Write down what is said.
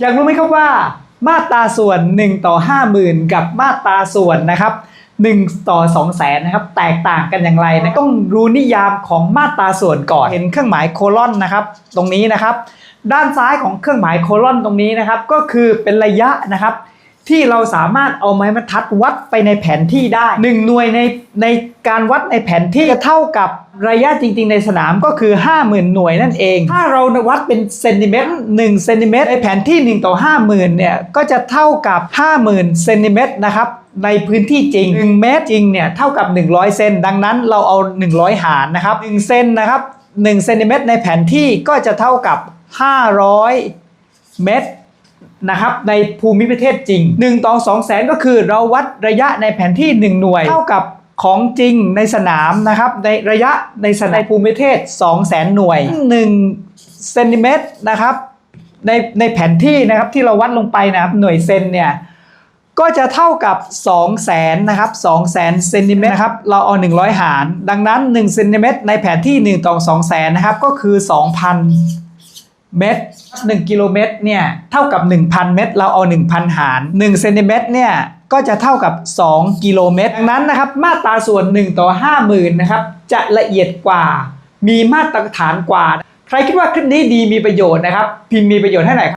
อยากรู้ไหมครับว่ามาตราส่วน 1 ต่อ 50,000 กับมาตราส่วนนะครับ 1 ต่อ 2 0 0แสนนะครับ แตกต่างกันอย่างไรนะต้องรู้นิยามของมาตราส่วนก่อนเห็นเครื่องหมายโคลอนนะครับ ตรงนี้นะครับ ด้านซ้ายของเครื่องหมายโคลอนตรงนี้นะครับ ก็คือเป็นระยะนะครับ ที่เราสามารถเอาไม้บรรทัดวัดไปในแผนที่ได้ 1 หน่วยในในการวัดในแผนที่จะเท่ากับระยะจริง ๆ ในสนามก็คือ 50,000 หน่วยนั่นเอง ถ้าเราวัดเป็นเซนติเมตร1เซนติเมตรในแผนที่ 1 ต่อ 50,000เนี่ยก็จะเท่ากับ 50,000เซนติเมตรนะครับในพื้นที่จริง 1 เมตรจริงเนี่ยเท่ากับ 100 เซนดังนั้นเราเอา 100 หารนะครับ1เซนนะครับ1เซนติเมตรในแผนที่ก็จะเท่ากับ 500 เมตร นะครับในภูมิประเทศจริง 1 ต่อ 2 แสนก็คือเราวัดระยะในแผนที่ 1 หน่วย เท่ากับของจริงในสนามนะครับในระยะในสนามภูมิประเทศ 2 แสนหน่วย1เซนติเมตรนะครับในในแผนที่นะครับที่เราวัดลงไปนะครับหน่วยเซนเนี่ยก็จะเท่ากับ2แสนนะครับ2แสนเซนติเมตรนะครับเราเอา 100 หาร ดังนั้น1เซนติเมตรในแผนที่ 1 ต่อ2แสนนะครับก็คือ 2,000 เมตร1กิโลเมตรเนี่ยเท่ากับ 1,000 เมตร เราเอา 1,000 หาร1เซนติเมตรเนี่ยก็จะเท่ากับ 2 กิโลเมตรดังนั้นนะครับมาตราส่วน 1 ต่อ 50,000นะครับจะละเอียดกว่า มีมาตรฐานกว่า ใครคิดว่าคลิปนี้ดีมีประโยชน์นะครับ พิมพ์มีประโยชน์ให้หน่อย